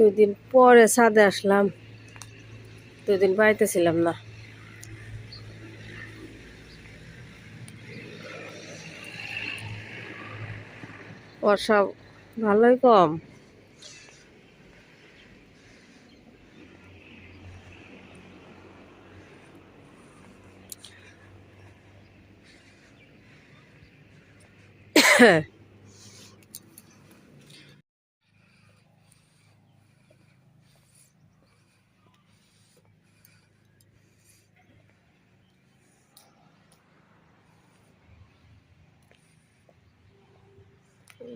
দুই দিন পরে ছাদে আসলাম। দুই দিন বাড়িতে ছিলাম না বর্ষা ভালোই কম।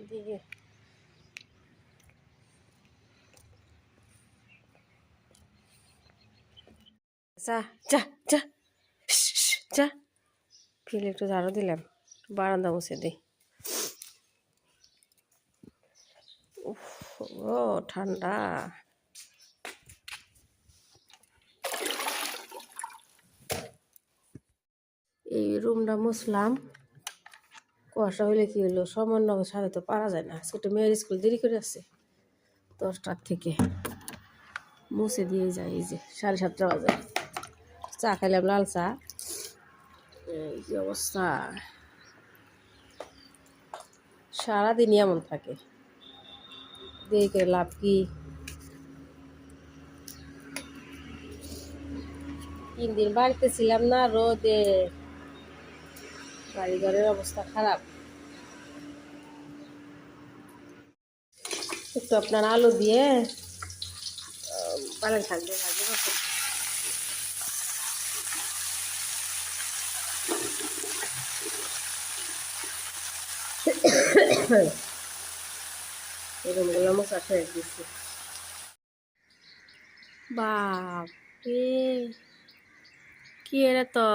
এইদিকে যা যা যা। শ্, শ্, যা। ফিলে একটু ঝাড়ু দিলাম। বারান্দা মুছে দিই ও ঠান্ডা। এই রুমটা মুছলাম। কুয়াশা হইলে কি হলো সামান্য সাথে তো পারা যায় না। আজকে তো মেয়ের স্কুল দেরি করে আছে দশটার থেকে মুছে দিয়ে যায়, এই যে সাড়ে সাতটা বাজে। চা খাইলাম, লাল চা। এই যে অবস্থা? সারাদিনই এমন থাকে। দেরি করে লাভ কি? তিন দিন বাড়িতে ছিলাম না রোদে। বাড়ি ঘরের অবস্থা খারাপ একটু আপনার আলু দিয়ে পালন থাকবে ভাজি মতো। এরকমগুলো মশা শেষ দিচ্ছি বাপ রে কি এরা তো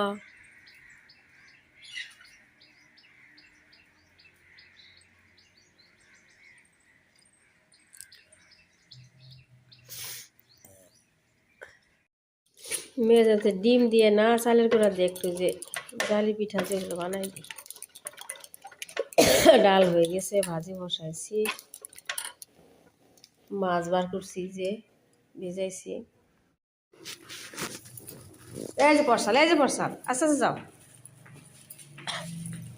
মেয়ে যাতে ডিম দিয়ে না চালের করে একটু যে জালি পিঠা যেগুলো বানাই দিই। ডাল হয়ে গেছে, ভাজি বসাইছি। মাছ বার করছি যে, ভেজাইছি। এই যে পরসাল এই যে পরসাল আস্তে আস্তে যাও।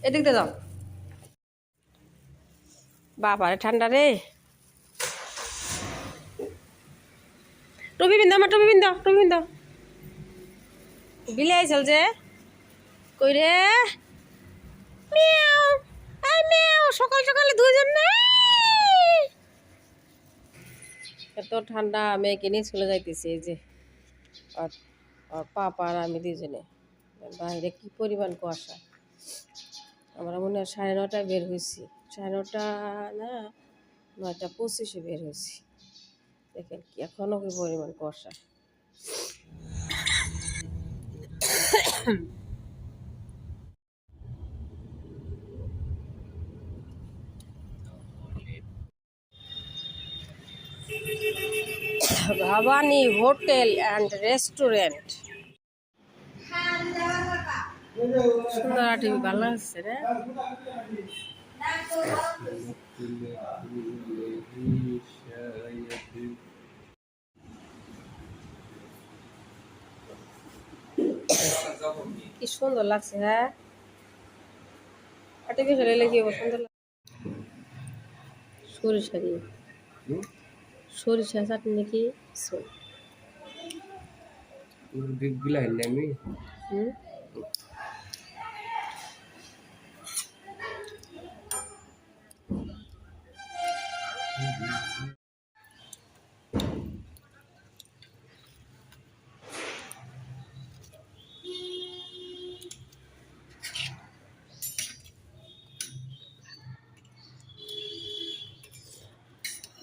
এদিক দিয়ে যাও। বাবারে ঠান্ডা রে। টুপি পিন্দাও আমার টুপি পিন্দাও টুপি পিন্দাও বিলে আইসল যে? কই রে? মিয়াও, আই মিয়াও, সকাল সকালে দুইজন এত ঠান্ডা, মেয়েকে নিয়ে চলে যাইতেছি, এই যে। আর পাপা আর আমি দুজনে বাইরে কি পরিমাণ কুয়াশা। আমরা মনে হয় সাড়ে নটায় বের হয়েছি সাড়ে নটা না, নয়টা পঁচিশে বের হয়েছি দেখেন কি এখনও কি পরিমাণ কুয়াশা। Bhabani hotel and restaurant. সুন্দর টিভি ভালো লাগছে রে। সুন্দর লাগছে হ্যাঁ? আর্টিফিশিয়াল এলে কি সুন্দর সরিষা দিয়ে। সরিষা চাটনি নাকি?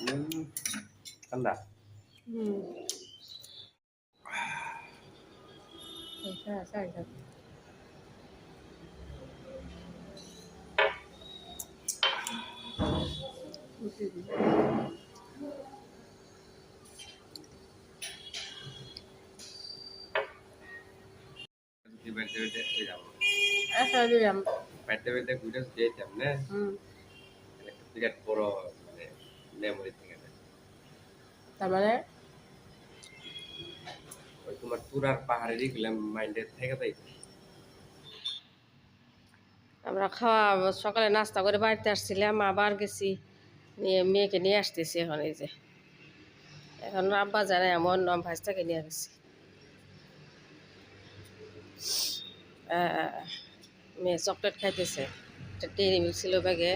শোন দিকগুলা হইলে আমি হুম ঠান্ডা হুম আচ্ছা আচ্ছা আচ্ছা বেড়তে বেড়তে এই যাব আচ্ছা দিলাম বেড়তে বেড়তে ঘুরে যেতাম না হুম একটা বিরাট বড় মানে মেমোরি থেকে না তার মানে ওই তোমার তুরার পাহাড়েরই মাইন্ডে থেকে তাই আমরা খাওয়া সকালে নাস্তা করে বাড়িতে আসছিলাম আবার গেছি নিয়ে মেয়েকে নিয়ে আসতেছি এখন এই যে। এখন আব্বা জানে এমন নাম ভাইসটাকে নিয়ে গেছি। মেয়ে চকলেট খাইতেছে। একটা ডেরি মিল্ক ছিল ব্যাগে।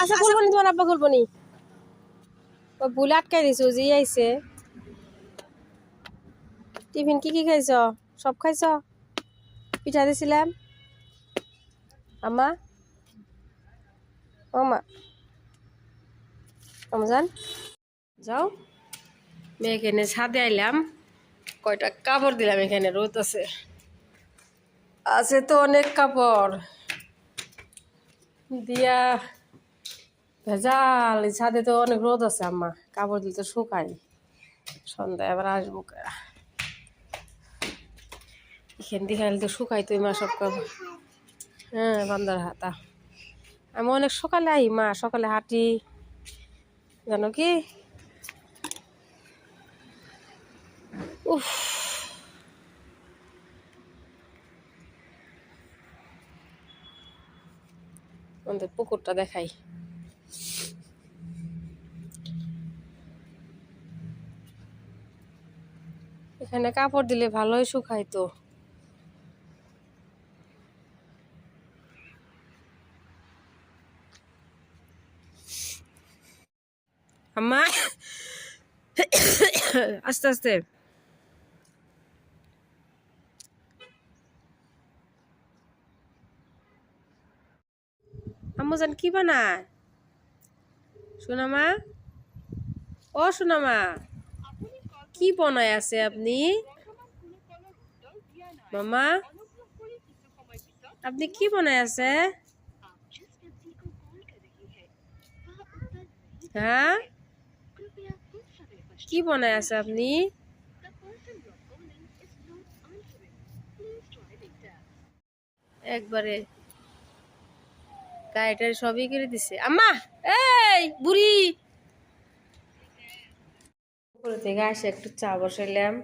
আচ্ছা খুলবো তোমার আব্বা খুলবো নি? ও ভুলে আটকাই দিছো যে আইছে। টিফিন কি কি খাইছ? সব খাইছ? পিঠা দিছিলাম। আমা? ও মা। যাও। মেয়েকে এনে ছাদে আইলাম। কয়টা কাপড় দিলাম এখানে রোদ আছে। আছে তো অনেক কাপড়। দিয়া ভেজাল ছাদে তো অনেক রোদ আছে আম্মা, কাপড় দিলে তো শুকাই সন্ধ্যা এবার আসব। এখান খাইলে তো শুকাই তুই মা সব কাপড় হ্যাঁ বান্দার হাতা। আমি অনেক সকালে আই, মা, সকালে হাঁটি। জানো কি? উফ। আমাদের পুকুরটা দেখাই। এখানে কাপড় দিলে ভালোই শুকায় তো। আম্মা আস্তে আস্তে। আম্মু জান কি বানায়? সোনামা? ও সোনামা, কি বনায় আছে আপনি? মামা, আপনি কি বনায় আছে? হ্যাঁ? কি বনায় আছে আপনি? একবারে গাড়িটার সবই করে দিছে। আম্মা, এই! থেকে আসে একটু চা বসাইলাম।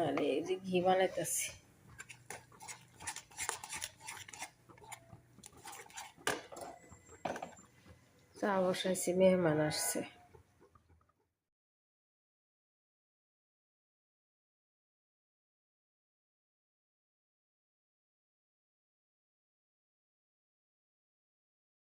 আর এই যে ঘি বানাইতেছি। চা বসাইছি মেহমান আসছে।